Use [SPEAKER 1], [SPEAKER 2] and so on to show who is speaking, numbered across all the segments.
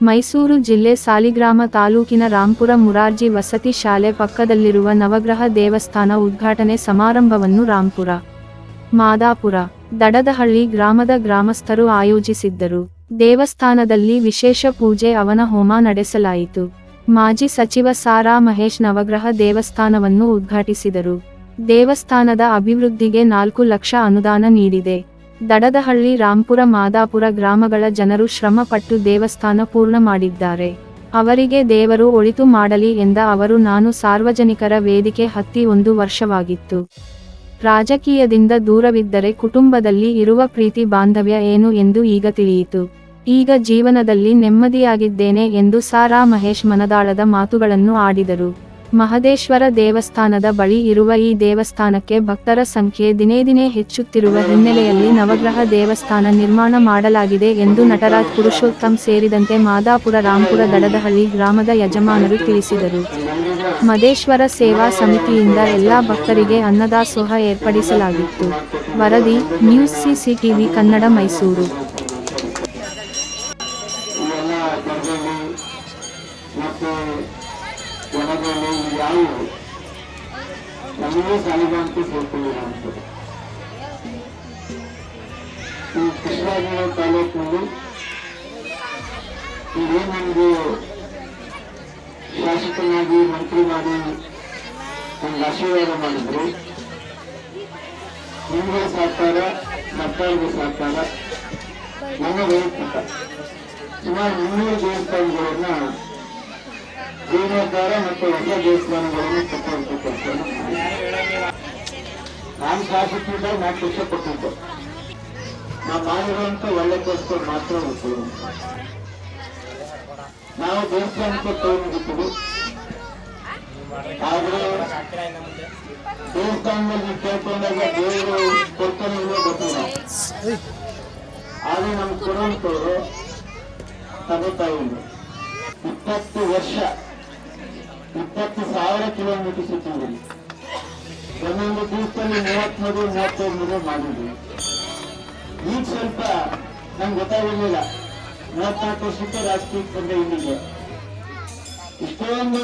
[SPEAKER 1] ಮೈಸೂರು ಜಿಲ್ಲೆ ಸಾಲಿಗ್ರಾಮ ತಾಲೂಕಿನ ರಾಂಪುರ ಮುರಾರ್ಜಿ ವಸತಿ ಶಾಲೆ ಪಕ್ಕದಲ್ಲಿರುವ ನವಗ್ರಹ ದೇವಸ್ಥಾನ ಉದ್ಘಾಟನೆ ಸಮಾರಂಭವನ್ನು ರಾಂಪುರ, ಮಾದಾಪುರ, ದಡದಹಳ್ಳಿ ಗ್ರಾಮದ ಗ್ರಾಮಸ್ಥರು ಆಯೋಜಿಸಿದ್ದರು. ದೇವಸ್ಥಾನದಲ್ಲಿ ವಿಶೇಷ ಪೂಜೆ ಅವನ ಹೋಮ ನಡೆಸಲಾಯಿತು. ಮಾಜಿ ಸಚಿವ ಸಾರಾ ಮಹೇಶ್ ನವಗ್ರಹ ದೇವಸ್ಥಾನವನ್ನು ಉದ್ಘಾಟಿಸಿದರು. ದೇವಸ್ಥಾನದ ಅಭಿವೃದ್ಧಿಗೆ ನಾಲ್ಕು ಲಕ್ಷ ಅನುದಾನ ನೀಡಿದೆ. ದಡದಹಳ್ಳಿ ರಾಂಪುರ ಮಾದಾಪುರ ಗ್ರಾಮಗಳ ಜನರು ಶ್ರಮಪಟ್ಟು ದೇವಸ್ಥಾನ ಪೂರ್ಣ ಮಾಡಿದ್ದಾರೆ. ಅವರಿಗೆ ದೇವರು ಒಳಿತು ಮಾಡಲಿ ಎಂದ ಅವರು ನಾನು ಸಾರ್ವಜನಿಕರ ವೇದಿಕೆ ಹತ್ತಿ ಒಂದು ವರ್ಷವಾಗಿತ್ತು. ರಾಜಕೀಯದಿಂದ ದೂರವಿದ್ದರೆ ಕುಟುಂಬದಲ್ಲಿ ಇರುವ ಪ್ರೀತಿ ಬಾಂಧವ್ಯ ಏನು ಎಂದು ಈಗ ತಿಳಿಯಿತು. ಈಗ ಜೀವನದಲ್ಲಿ ನೆಮ್ಮದಿಯಾಗಿದ್ದೇನೆ ಎಂದು ಸಾರಾ ಮಹೇಶ್ ಮನದಾಳದ ಮಾತುಗಳನ್ನು ಆಡಿದರು. ಮಹದೇಶ್ವರ ದೇವಸ್ಥಾನದ ಬಳಿ ಇರುವ ಈ ದೇವಸ್ಥಾನಕ್ಕೆ ಭಕ್ತರ ಸಂಖ್ಯೆ ದಿನೇ ದಿನೇ ಹೆಚ್ಚುತ್ತಿರುವ ಹಿನ್ನೆಲೆಯಲ್ಲಿ ನವಗ್ರಹ ದೇವಸ್ಥಾನ ನಿರ್ಮಾಣ ಮಾಡಲಾಗಿದೆ ಎಂದು ನಟರಾಜ್ ಪುರುಷೋತ್ತಮ್ ಸೇರಿದಂತೆ ಮಾದಾಪುರ ರಾಂಪುರ ದಡದಹಳ್ಳಿ ಗ್ರಾಮದ ಯಜಮಾನರು ತಿಳಿಸಿದರು. ಮದೇಶ್ವರ ಸೇವಾ ಸಮಿತಿಯಿಂದ ಎಲ್ಲಾ ಭಕ್ತರಿಗೆ ಅನ್ನದಾಸೋಹ ಏರ್ಪಡಿಸಲಾಗಿತ್ತು. ವರದಿ, ನ್ಯೂಸ್ ಸಿಸಿಟಿವಿ ಕನ್ನಡ ಮೈಸೂರು.
[SPEAKER 2] ಮತ್ತು ಒಣಗಳು ಯಾವುವು ನಮಗೆ ಸಾಲಿಗಾಂತಿ ಅಂತ. ಈ ಕೃಷ್ಣಾಜಿನ ತಾಲೂಕಿನಲ್ಲಿ ಇದೇನು ನಮಗೆ ಶಾಸಕನಾಗಿ ಮಂತ್ರಿ ಮಾಡಿ ಒಂದು ಆಶೀರ್ವಾದ ಮಾಡಿದ್ರು. ನಿಮಗೆ ಸಹಕಾರ ಮಕ್ಕಳಿಗೆ ಸಹಕಾರ ನನ್ನ ವೈಯಕ್ತಿಕ ಸುಮಾರು ಮುನ್ನೂರು ದೇವಸ್ಥಾನಗಳನ್ನ ಜೀರ್ಣೋದ್ಧಾರ ಮತ್ತು ಹೊಸ ದೇವಸ್ಥಾನಗಳನ್ನು. ನಾನು ಶಾಸಕರಿಂದ ನಾಲ್ಕು ಲಕ್ಷ ಕೊಟ್ಟಿದ್ದೆ. ನಾವು ಮಾಡಿರುವಂತ ಒಳ್ಳೆ ಕೆಲಸ ಮಾತ್ರ ಹೋಗ್ತೀವಿ ನಾವು ದೇವಸ್ಥಾನಕ್ಕೆ ತಗೊಂಡಿದ್ದೀವಿ. ಆದ್ರೆ ದೇವಸ್ಥಾನದಲ್ಲಿ ಕೇಳ್ಕೊಂಡಾಗ ದೇವರು ಕೊಡ್ತಾನೆ ಗೊತ್ತಿಲ್ಲ. ಆದ್ರೆ ನಮ್ಗೆ ಕೊಡುವಂತವ್ರು ತಗೋತಾ ಇಲ್ಲ ಇಪ್ಪತ್ತು ವರ್ಷ, ಇಪ್ಪತ್ತು ಸಾವಿರ ಕಿಲೋಮೀಟರ್ ಸುತ್ತಿದ್ವಿ ಒಂದೊಂದು ದಿವಸದಲ್ಲಿ ಮೂವತ್ಮೂರು, ಮೂವತ್ತೈದು ಮೂರು ಮಾಡಿದ್ವಿ ಈಗ ಸ್ವಲ್ಪ ನಂಗೆ ಗೊತ್ತಾಗಿರ್ಲಿಲ್ಲ. ಮೂವತ್ನಾಲ್ಕು ವರ್ಷಕ್ಕೆ ರಾಜಕೀಯಕ್ಕೆ ಬಂದೆ ಇಲ್ಲಿಗೆ ಇಷ್ಟೊಂದು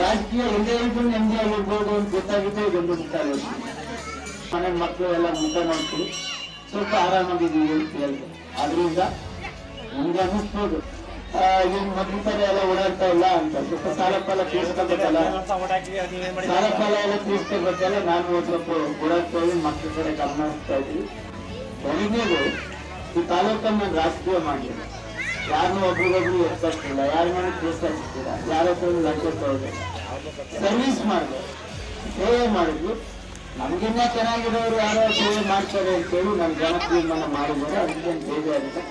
[SPEAKER 2] ರಾಜಕೀಯ ಹಿಂದೆ ಇದ್ದು ನೆಮ್ಮದಿ ಆಗಿರ್ಬೋದು ಅಂತ ಗೊತ್ತಾಗಿದ್ದೆ ಇದೊಂದು ಮುಖ್ಯ ಮನೆ ಮಕ್ಕಳು ಎಲ್ಲ ಮುಂದೆ ನೋಡ್ತೀವಿ ಸ್ವಲ್ಪ ಆರಾಮಾಗಿದ್ದೀವಿ ಅಂತ ಹೇಳಿದೆ. ಆದ್ರಿಂದ ನಮ್ಗೆ ಅನ್ನಿಸ್ಬೋದು. ಈಗ ಮೊದಲ ತರ ಎಲ್ಲ ಓಡಾಡ್ತಾ ಇಲ್ಲ ಅಂತ. ಸ್ವಲ್ಪ ಸಾಲ ಫಲ ತೀರ್ಸ್ಕೊಬೇಕಲ್ಲ? ಸಾಲ ಫಲ ಎಲ್ಲ ತೀರ್ಸ್ಕೊಬೇಕಲ್ಲ? ನಾನು ಸ್ವಲ್ಪ ಓಡಾಡ್ತಾ ಇದ್ದೀನಿ ಮಕ್ಕಳ ಕಡೆ ಗಮನ ಹರಿಸ್ತಾ ಇದ್ದೀನಿ. ಕೊನೆಗೂ ಈ ತಾಲೂಕನ್ನ ನಾನು ರಾಜಕೀಯ ಮಾಡಿಲ್ಲ ಯಾರನ್ನೂ ಒಬ್ರಿಗೊಬ್ರು ಎತ್ತಿಲ್ಲ ಯಾರ ಮೇಲೆ ಕೇಸ್ ಹಾಕ್ತಿಲ್ಲ ಯಾರ ಹತ್ರ ಲಂಚ ತಗೋದಿಲ್ಲ ಸರ್ವಿಸ್ ಮಾಡಿದೆ ಸೇವೆ ಮಾಡಿದ್ವಿ. ನಮಗಿನ್ನ ಚೆನ್ನಾಗಿರೋರು ಯಾರೋ ಸೇವೆ ಮಾಡ್ತಾರೆ ಅಂತೇಳಿ ನಮ್ಮ ಜನ ತೀರ್ಮಾನ ಮಾಡಿದ್ದಾರೆ. ಅದಕ್ಕೆ ಬೇಜಾರಿದೆ.